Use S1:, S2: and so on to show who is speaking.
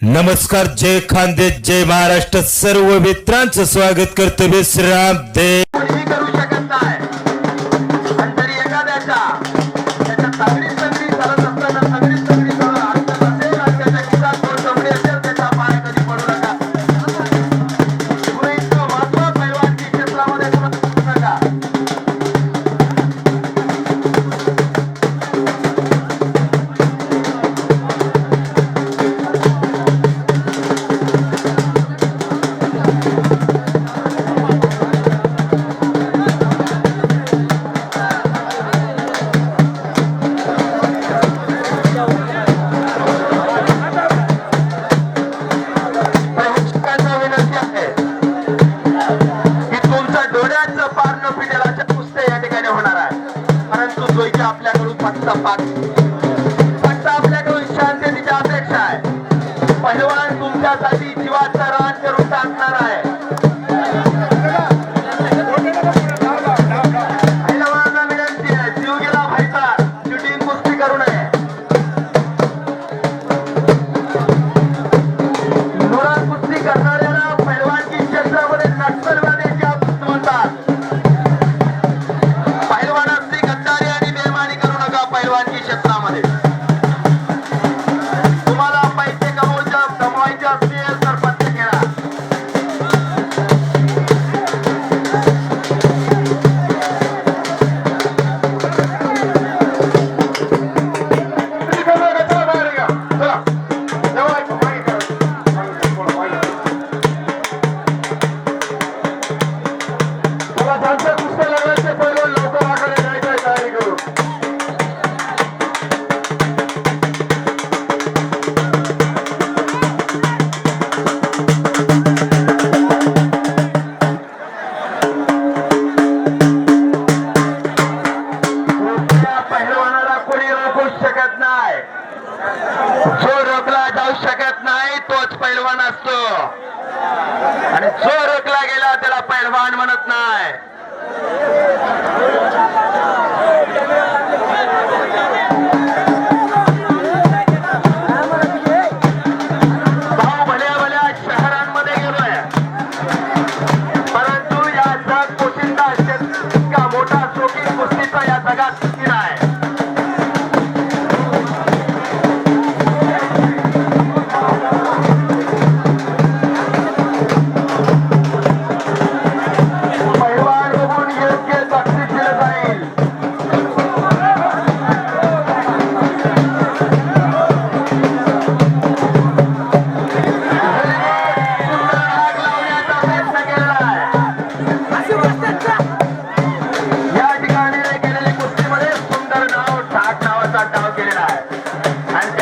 S1: नमस्कार जय खानदेश जय महाराष्ट्र. सर्व मित्रांचं स्वागत करतो
S2: मी श्रीराम देव फक्त आपल्याकडून शांततेची अपेक्षा आहे. पहिलवान तुमच्यासाठी जीवाचा रान करून पैलवान असतो. आणि जो रोखला गेला त्याला पैलवान म्हणत नाही. அந்த